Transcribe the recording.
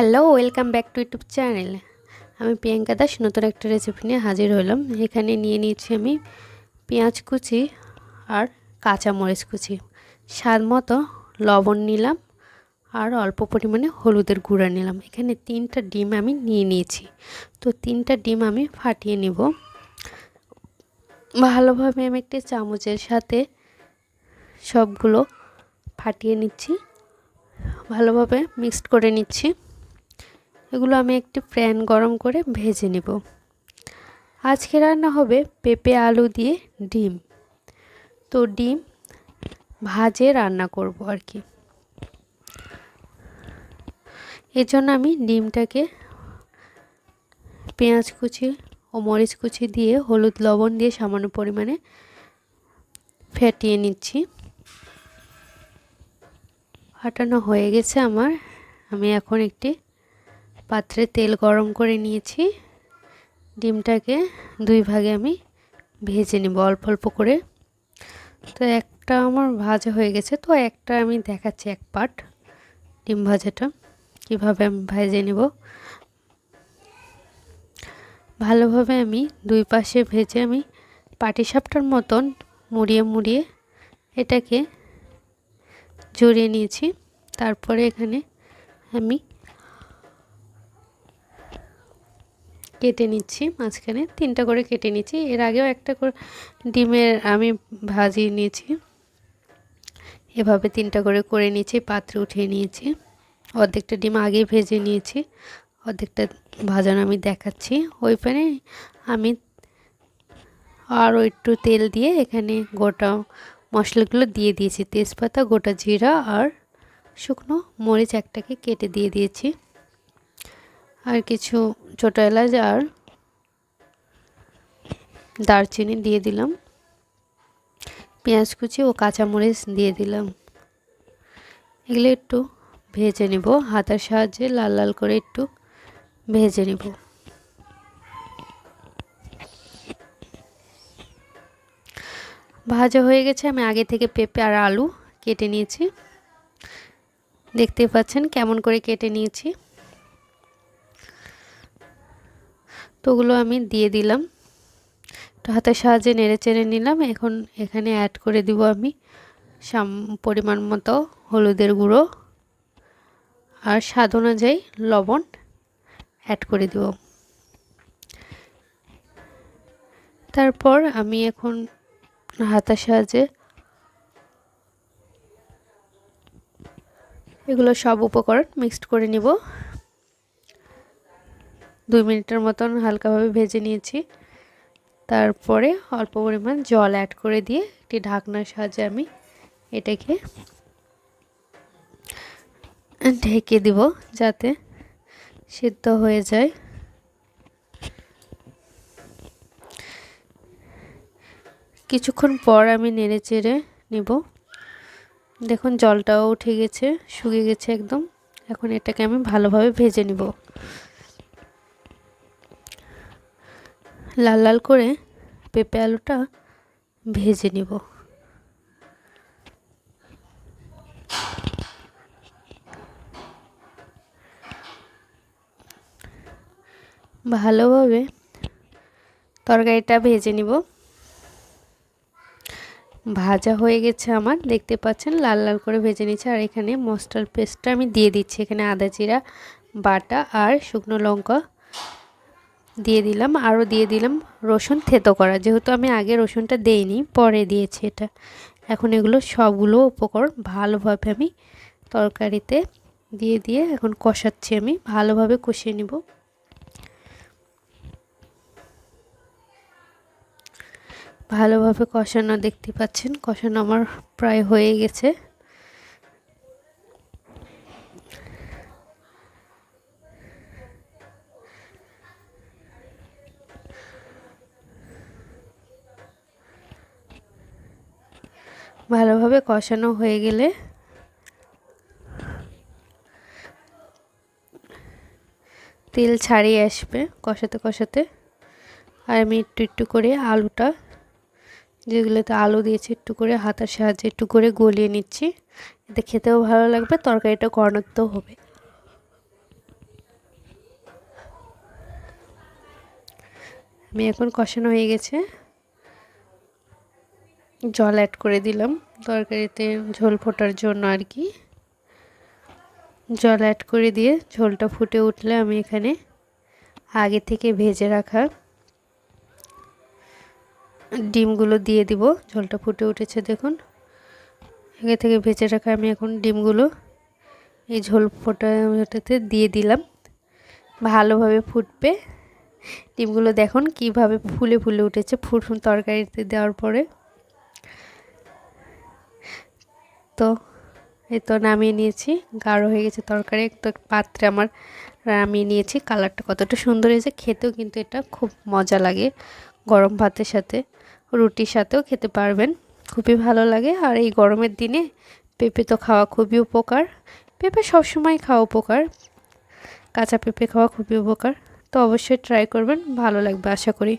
Hello welcome back to YouTube channel আমি প্রিয়াঙ্কা দাস, নতুন একটা রেসিপি নিয়ে হাজির হলাম। এখানে নিয়ে নিয়েছি আমি পেঁয়াজ কুচি আর কাঁচা মরিচ কুচি। স্বাদ মতো লবণ নিলাম আর অল্প পরিমাণে হলুদের গুঁড়া নিলাম। এখানে তিনটা ডিম আমি নিয়ে নিয়েছি। তো তিনটা ডিম আমি ফাটিয়ে নিব। ভালোভাবে আমি একটি চামচের সাথে সবগুলো ফাটিয়ে নিচ্ছি। ভালোভাবে মিক্সড করে নিচ্ছি। এগুলো আমি একটি প্যান গরম করে ভেজে নেব। আজকে রান্না হবে পেঁপে আলু দিয়ে ডিম। তো ডিম ভাজে রান্না করব আর কি। এর জন্য আমি ডিমটাকে পেঁয়াজ কুচি ও মরিচ কুচি দিয়ে হলুদ লবণ দিয়ে সামান্য পরিমাণে ফেটিয়ে নিচ্ছি। ফাটানো হয়ে গেছে আমার। আমি এখন একটি পাত্রে তেল গরম করে নিয়েছি। ডিমটাকে দুই ভাগে আমি ভেজে নেব অল্প অল্প করে। তো একটা আমার ভাজা হয়ে গেছে, তো একটা আমি দেখাচ্ছি এক পাট ডিম ভাজাটা, কীভাবে আমি ভেজে নেব। ভালোভাবে আমি দুই পাশে ভেজে আমি পাটিসাপটার মতন মুড়িয়ে মুড়িয়ে এটাকে জড়িয়ে নিয়েছি। তারপরে এখানে আমি কেটে নিচ্ছি মাঝখানে। তিনটা করে কেটে নিচ্ছি। এর আগেও একটা করে ডিমের আমি ভাজিয়ে নিয়েছি। এভাবে তিনটা করে করে নিয়েছি, পাত্রে উঠিয়ে নিয়েছি। অর্ধেকটা ডিম আগে ভেজে নিয়েছি। অর্ধেকটা ভাজানো আমি দেখাচ্ছি। ওই প্যানে আমি আরও একটু তেল দিয়ে এখানে গোটা মশলাগুলো দিয়ে দিয়েছি। তেজপাতা, গোটা জিরা আর শুকনো মরিচ একটাকে কেটে দিয়ে দিয়েছি। আর কিছু ছোটো এলাচ আর দারচিনি দিয়ে দিলাম। পেঁয়াজ কুচি ও কাঁচামরিচ দিয়ে দিলাম। এগুলো একটু ভেজে নেব। হাতের সাহায্যে লাল লাল করে একটু ভেজে নেব। ভাজা হয়ে গেছে। আমি আগে থেকে পেঁপে আর আলু কেটে নিয়েছি। দেখতে পাচ্ছেন কেমন করে কেটে নিয়েছি। তো ওগুলো আমি দিয়ে দিলাম। তো হাতের সাহায্যে নেড়ে চেড়ে নিলাম। এখন এখানে অ্যাড করে দিব আমি সাম, পরিমাণ মতো হলুদের গুঁড়ো আর স্বাদ অনুযায়ী লবণ অ্যাড করে দেব। তারপর আমি এখন হাতার সাহায্যে এগুলো সব উপকরণ মিক্সড করে নিব। দুই মিনিটের মতন হালকাভাবে ভেজে নিয়েছি। তারপরে অল্প পরিমাণ জল অ্যাড করে দিয়ে একটি ঢাকনার সাহায্যে আমি এটাকে ঢেকে দিব যাতে সিদ্ধ হয়ে যায়। কিছুক্ষণ পর আমি নেড়ে চেড়ে নেব। দেখুন জলটাও উঠে গেছে, শুকিয়ে গেছে একদম। এখন এটাকে আমি ভালোভাবে ভেজে নিব। লাল লাল করে পেঁপে আলুটা ভেজে নিব। ভালোভাবে তরকারিটা ভেজে নিব। ভাজা হয়ে গেছে আমার, দেখতে পাচ্ছেন লাল লাল করে ভেজে নিচ্ছে আর এখানে মশলার পেস্টটা আমি দিয়ে দিচ্ছি। এখানে আদা জিরা, বাটা আর শুকনো লঙ্কা দিয়ে দিলাম, আরও দিয়ে দিলাম রসুন থেতো করা। যেহেতু আমি আগে রসুনটা দেইনি, পরে দিয়েছি এটা। এখন এগুলো সবগুলো উপকরণ ভালোভাবে আমি তরকারিতে দিয়ে দিয়ে এখন কষাচ্ছি আমি, ভালোভাবে কষিয়ে নিব। ভালোভাবে কষানো দেখতে পাচ্ছেন, কষানো আমার প্রায় হয়ে গেছে। ভালোভাবে কষানো হয়ে গেলে তেল ছাড়িয়ে আসবে কষাতে কষাতে। আর আমি একটু একটু করে আলুটা, যেগুলোতে আলু দিয়েছি একটু করে হাতার সাহায্যে একটু করে গলিয়ে নিচ্ছি। এতে খেতেও ভালো লাগবে, তরকারিটা কর্ণত হবে। আমি এখন কষানো হয়ে গেছে। জল অ্যাড করে দিলাম। তরকারিতে ঝোল ফোটার জন্য আর কি। জল অ্যাড করে দিয়ে ঝোলটা ফুটে উঠলে আমি এখানে আগে থেকে ভেজে রাখা ডিমগুলো দিয়ে দিব। ঝোলটা ফুটে উঠেছে দেখুন। আগে থেকে ভেজে রাখা আমি এখন ডিমগুলো এই ঝোল ফোটা ওটাতে দিয়ে দিলাম। ভালোভাবে ফুটবে। ডিমগুলো দেখুন কীভাবে ফুলে ফুলে উঠেছে। ফুট তরকারিতে দেওয়ার পরে। তো এই তো নামিয়ে নিয়েছি। গাঢ় হয়ে গেছে তরকারি। তো পাত্রে আমার নামিয়ে নিয়েছি। কালারটা কতটা সুন্দর হয়েছে। খেতেও কিন্তু এটা খুব মজা লাগে। গরম ভাতের সাথে, রুটির সাথেও খেতে পারবেন। খুবই ভালো লাগে। আর এই গরমের দিনে পেঁপে তো খাওয়া খুবই উপকার। পেঁপে সবসময় খাওয়া উপকার। কাঁচা পেঁপে খাওয়া খুবই উপকার। তো অবশ্যই ট্রাই করবেন। ভালো লাগবে আশা করি।